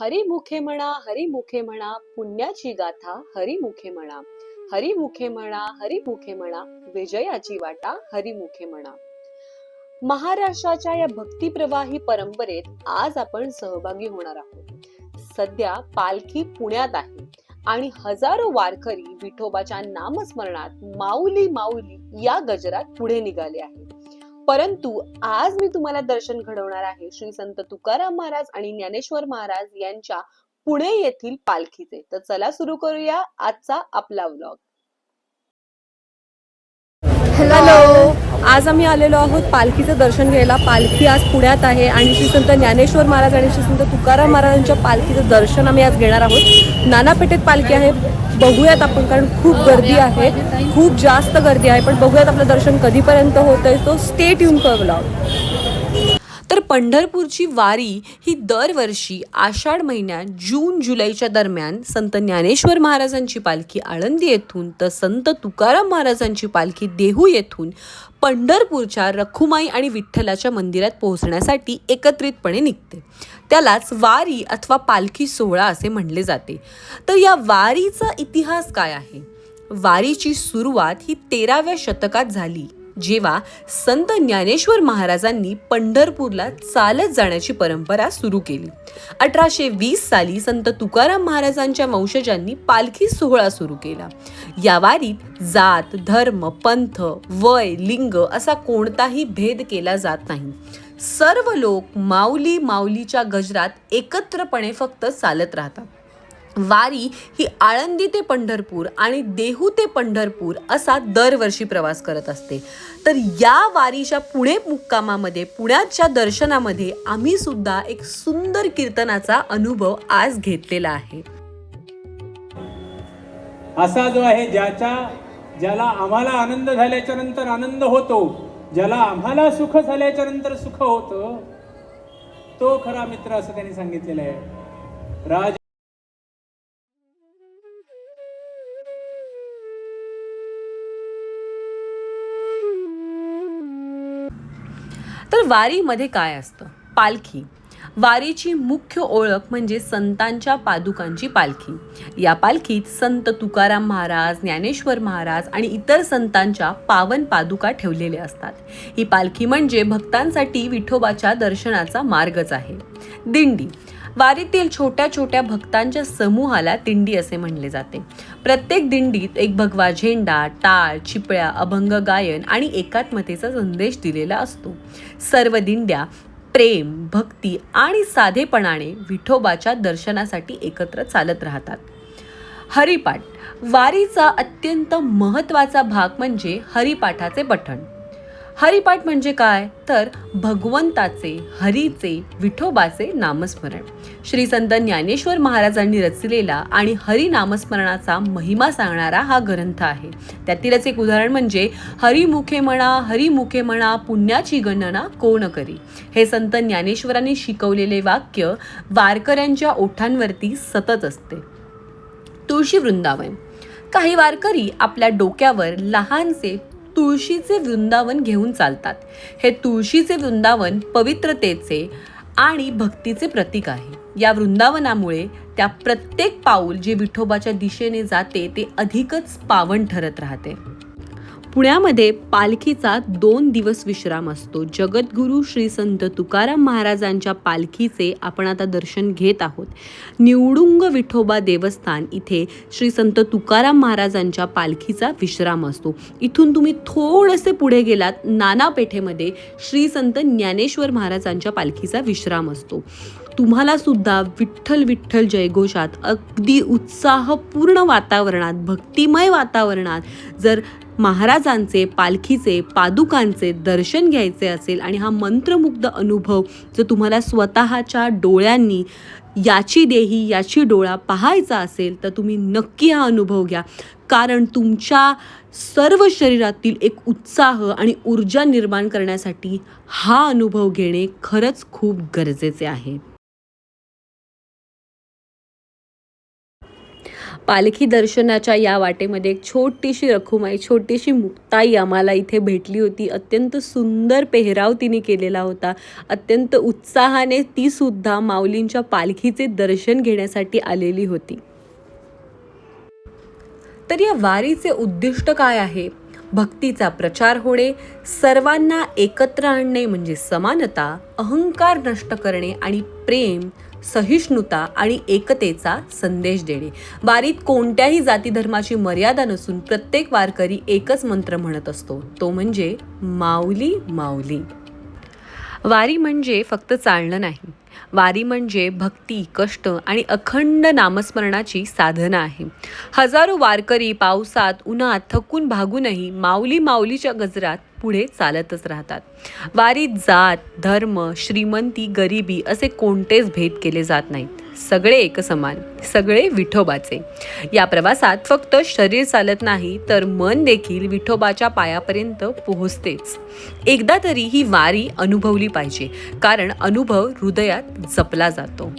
हरिमुखे म्हणा हरिमुखे म्हणा पुण्याची गाथा हरिमुखे म्हणा. हरिमुखे म्हणा हरिमुखे म्हणा विजयाची वाटा हरिमुखे म्हणा. महाराष्ट्राच्या या भक्तिप्रवाही परंपरेत आज आपण सहभागी होणार आहोत. सध्या पालखी पुण्यात आहे आणि हजारो वारकरी विठोबाच्या नामस्मरणात माऊली माऊली या गजरात पुढे निघाले आहे परंतु आज मी तुम्हाला दर्शन घडवणार आहे श्री संत तुकाराम महाराज आणि ज्ञानेश्वर महाराज यांच्या पुणे येथील पालखीचे. तर चला सुरू करूया आजचा आपला व्लॉग हॅलो आज आम्ही आलेलो आहोत पालखीचं दर्शन घ्यायला. पालखी आज पुण्यात आहे आणि श्री संत ज्ञानेश्वर महाराज आणि श्री संत तुकाराम महाराजांच्या पालखीचं दर्शन आम्ही आज घेणार आहोत. नानापेठेत पालखी आहे. बघूयात आपण कारण खूप गर्दी आहे. खूप जास्त गर्दी आहे पण बघूयात आपलं दर्शन कधीपर्यंत होत आहे तो स्टेट ट्यून कळवला. पंढरपूरची वारी ही दरवर्षी आषाढ महिन्यात जून जुलैच्या दरम्यान संत ज्ञानेश्वर महाराजांची पालखी आळंदी येथून तर संत तुकाराम महाराजांची पालखी देहू येथून पंढरपूरच्या रखुमाई आणि विठ्ठलाच्या मंदिरात पोहोचण्यासाठी एकत्रितपणे निघते. त्यालाच वारी अथवा पालखी सोहळा असे म्हणले जाते. तर या वारीचा इतिहास काय आहे? वारीची सुरुवात ही तेराव्या शतकात झाली. जेव्हा संत ज्ञानेश्वर महाराजांनी पंढरपूरला चालत जाण्याची परंपरा सुरू केली. अठराशे वीस साली संत तुकाराम महाराजांच्या वंशजांनी पालखी सोहळा सुरू केला. या वारीत जात धर्म पंथ वय लिंग असा कोणताही भेद केला जात नाही. सर्व लोक माऊली माऊलीच्या गजरात एकत्रपणे फक्त चालत राहतात. वारी ही आळंदी ते पंढरपूर आणि देहू ते पंढरपूर असा दरवर्षी प्रवास करत असते. तर या वारीच्या पुणे मुक्कामामध्ये पुण्याच्या दर्शनामध्ये आम्ही सुद्धा एक सुंदर कीर्तनाचा अनुभव आज घेतलेला आहे. असा जो आहे ज्याच्या ज्याला आम्हाला आनंद झाल्याच्यानंतर आनंद होतो ज्याला आम्हाला सुख झाल्याच्यानंतर सुख होतं तो खरा मित्र असं त्यांनी सांगितलेलं आहे. राज तर वारीमध्ये काय असतं? पालखी. वारीची मुख्य ओळख म्हणजे संतांच्या पादुकांची पालखी. या पालखीत संत तुकाराम महाराज ज्ञानेश्वर महाराज आणि इतर संतांच्या पावन पादुका ठेवलेल्या असतात. ही पालखी म्हणजे भक्तांसाठी विठोबाच्या दर्शनाचा मार्गच आहे. दिंडी. वारीतील छोट्या छोट्या भक्तांच्या समूहाला दिंडी असे म्हणले जाते. प्रत्येक दिंडीत एक भगवा झेंडा टाळ चिपळ्या अभंग गायन आणि एकात्मतेचा संदेश दिलेला असतो. सर्व दिंड्या प्रेम भक्ती आणि साधेपणाने विठोबाच्या दर्शनासाठी एकत्र चालत राहतात. हरिपाठ वारीचा अत्यंत महत्त्वाचा भाग म्हणजे हरिपाठाचे पठण. हरिपाठ म्हणजे काय? तर भगवंताचे हरीचे विठोबाचे नामस्मरण. श्री संत ज्ञानेश्वर महाराजांनी रचलेला आणि हरी नामस्मरणाचा महिमा सांगणारा हा ग्रंथ आहे. त्यातीलच एक उदाहरण म्हणजे हरिमुखे म्हणा हरिमुखे म्हणा पुण्याची गणना कोण करी? हे संत ज्ञानेश्वरांनी शिकवलेले वाक्य वारकऱ्यांच्या ओठांवरती सतत असते. तुळशी वृंदावन. काही वारकरी आपल्या डोक्यावर लहानसे तुळशीचे वृंदावन घेऊन चालतात. हे तुळशीचे वृंदावन पवित्रतेचे आणि भक्तीचे प्रतीक आहे. या वृंदावनामुळे त्या प्रत्येक पाऊल जे विठोबाच्या दिशेने जाते ते अधिकच पावन ठरत राहते. पुण्यामध्ये पालखीचा दोन दिवस विश्राम असतो. जगद्गुरू श्री संत तुकाराम महाराजांच्या पालखीचे आपण आता दर्शन घेत आहोत. निवडुंग विठोबा देवस्थान इथे श्री संत तुकाराम महाराजांच्या पालखीचा विश्राम असतो. इथून तुम्ही थोडेसे पुढे गेलात नानापेठेमध्ये श्री संत ज्ञानेश्वर महाराजांच्या पालखीचा विश्राम असतो. तुम्हाला सुद्धा विठ्ठल विठ्ठल जयघोषात अगदी उत्साहपूर्ण वातावरणात भक्तिमय वातावरणात जर महाराजांचे पालखीचे पादुकांचे दर्शन घ्यायचे असेल आणि हा मंत्रमुग्ध अनुभव जो तुम्हाला स्वतःच्या डोळ्यांनी याची देही याची डोळा पाहायचा असेल तर तुम्ही नक्की हा अनुभव घ्या. कारण तुमच्या सर्व शरीरातील एक उत्साह आणि ऊर्जा निर्माण करण्यासाठी हा अनुभव घेणे खरंच खूप गरजेचे आहे. पालखी दर्शनाच्या या वाटेमध्ये एक छोटीशी रखुमाई छोटीशी मुक्ताई आम्हाला इथे भेटली होती. अत्यंत सुंदर पेहराव तिने केलेला होता. अत्यंत उत्साहाने तीसुद्धा माऊलींच्या पालखीचे दर्शन घेण्यासाठी आलेली होती. तर या वारीचे उद्दिष्ट काय आहे? भक्तीचा प्रचार होणे सर्वांना एकत्र आणणे म्हणजे समानता अहंकार नष्ट करणे आणि प्रेम सहिष्णुता आणि एकतेचा संदेश देणे. वारीत कोणत्याही जाती धर्माची मर्यादा नसून प्रत्येक वारकरी एकच मंत्र म्हणत असतो. तो म्हणजे माऊली माऊली. वारी म्हणजे फक्त चालणं नाही. वारी म्हणजे भक्ती कष्ट आणि अखंड नामस्मरणाची साधना आहे. हजारो वारकरी पावसात उन्हात थकून भागूनही माऊली माऊलीच्या गजरात पुढे चालतच राहतात. वारीत जात धर्म श्रीमंती गरिबी असे कोणतेच भेद केले जात नाहीत. सगळे एकसमान सगळे विठोबाचे. या प्रवासात फक्त शरीर चालत नाही तर मन देखील विठोबाच्या पायापर्यंत पोहोचतेच. एकदा तरी ही वारी अनुभवली पाहिजे कारण अनुभव हृदयात जपला जातो.